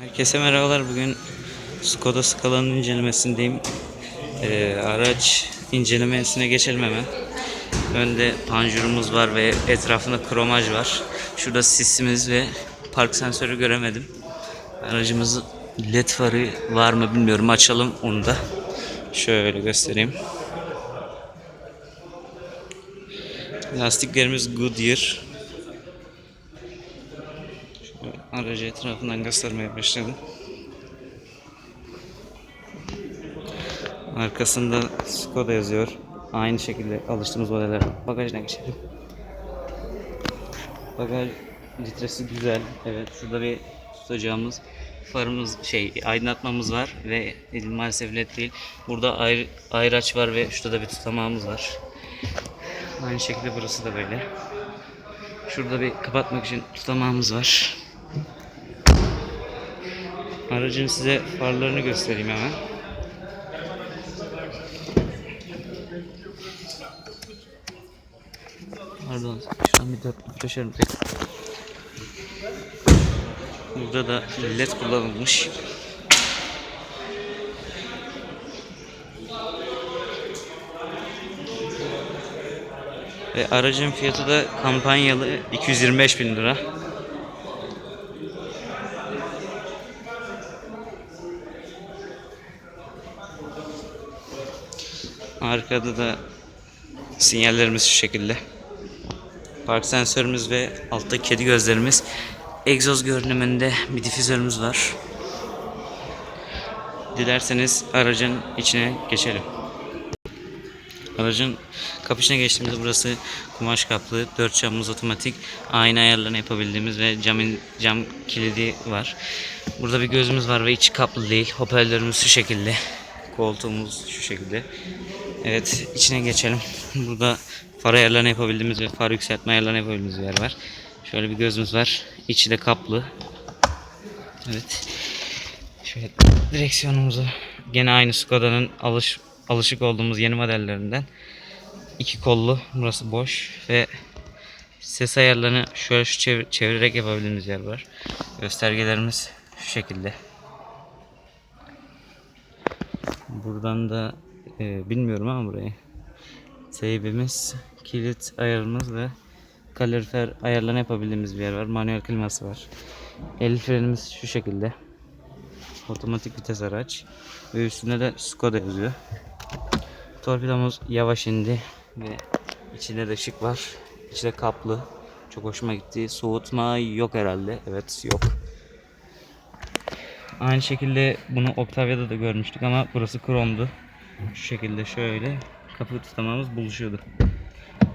Herkese merhabalar. Bugün Skoda Scala'nın incelemesindeyim. Ee, araç incelemesine geçelim hemen. Önde panjurumuz var ve etrafında kromaj var. Şurada sisimiz ve park sensörü göremedim. Aracımızın led farı var mı bilmiyorum. Açalım onu da. Şöyle göstereyim. Lastiklerimiz Goodyear. Şöyle aracı etrafından göstermeye başladım. Arkasında Skoda yazıyor. Aynı şekilde alıştığımız modeller. Bagajına geçelim. Bagaj litresi güzel. Evet şurada bir tutacağımız farımız şey aydınlatmamız var ve maalesef led değil. Burada ayrı, ayraç var ve şurada da bir tutamağımız var. Aynı şekilde burası da böyle. Şurada bir kapatmak için tutamağımız var. Aracın size farlarını göstereyim hemen. Pardon, şu an bir dörtlük taşırım tek. Burada da led kullanılmış. Ve aracın fiyatı da kampanyalı 225 bin lira. Arkada da sinyallerimiz şu şekilde. Park sensörümüz ve altta kedi gözlerimiz. Egzoz görünümünde bir difüzörümüz var. Dilerseniz aracın içine geçelim. Aracın kapışına geçtiğimizde burası kumaş kaplı, dört camımız otomatik, ayna ayarlarını yapabildiğimiz ve camın cam kilidi var. Burada bir gözümüz var ve içi kaplı değil. Hoparlörümüz şu şekilde. Koltuğumuz şu şekilde. Evet içine geçelim. Burada far ayarlarını yapabildiğimiz ve far yükseltme ayarlarını yapabildiğimiz bir yer var. Şöyle bir gözümüz var. İçi de kaplı. Evet. Şöyle direksiyonumuzu gene aynı Skoda'nın alış, alışık olduğumuz yeni modellerinden. iki kollu. Burası boş ve ses ayarlarını şöyle şu çevir- çevirerek yapabildiğimiz yer var. Göstergelerimiz şu şekilde. Buradan da e, bilmiyorum ama burayı. Teybimiz, kilit ayarımız ve kalorifer ayarlarını yapabildiğimiz bir yer var. Manuel kliması var. El frenimiz şu şekilde. Otomatik vites araç. Ve üstünde de Skoda yazıyor. Torpidomuz yavaş indi ve içinde de ışık var. İçi de kaplı. Çok hoşuma gitti. Soğutma yok herhalde. Evet yok. Aynı şekilde bunu Octavia'da da görmüştük ama burası kromdu. Şu şekilde şöyle kapı tutamamız buluşuyordu.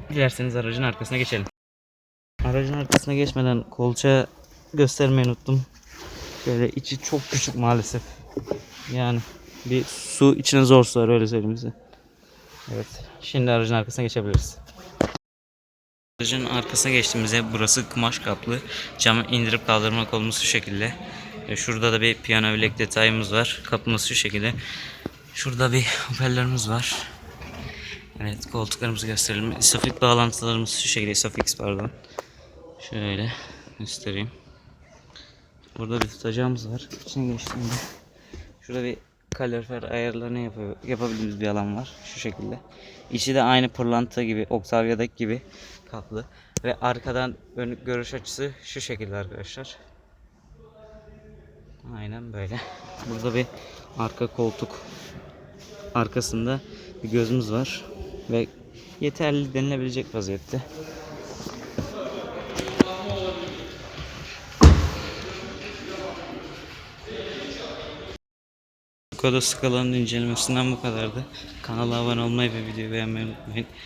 Dilerseniz aracın arkasına geçelim. Aracın arkasına geçmeden kolça göstermeyi unuttum. Şöyle içi çok küçük maalesef. Yani bir su içine zor sığar öyle söyleyeyim size. Evet. Şimdi aracın arkasına geçebiliriz. Aracın arkasına geçtiğimizde burası kumaş kaplı. Camı indirip kaldırma kolumuz şu şekilde. E, Şurada da bir piyano bilek detayımız var. Kapımız şu şekilde. Şurada bir hoparlörümüz var. Evet koltuklarımızı gösterelim. Isofix bağlantılarımız şu şekilde. Isofix pardon. Şöyle göstereyim. Burada bir tutacağımız var. İçine geçtiğimde şurada bir kalorifer ayarlarını yapıyor, yapabildiğimiz bir alan var. Şu şekilde. İçi de aynı pırlanta gibi, Octavia'daki gibi kaplı. Ve arkadan ön görüş açısı şu şekilde arkadaşlar. Aynen böyle. Burada bir arka koltuk arkasında bir gözümüz var ve yeterli denilebilecek vaziyette. Skoda Scala'nın incelemesinden bu kadardı. Kanala abone olmayı ve videoyu beğenmeyi unutmayın.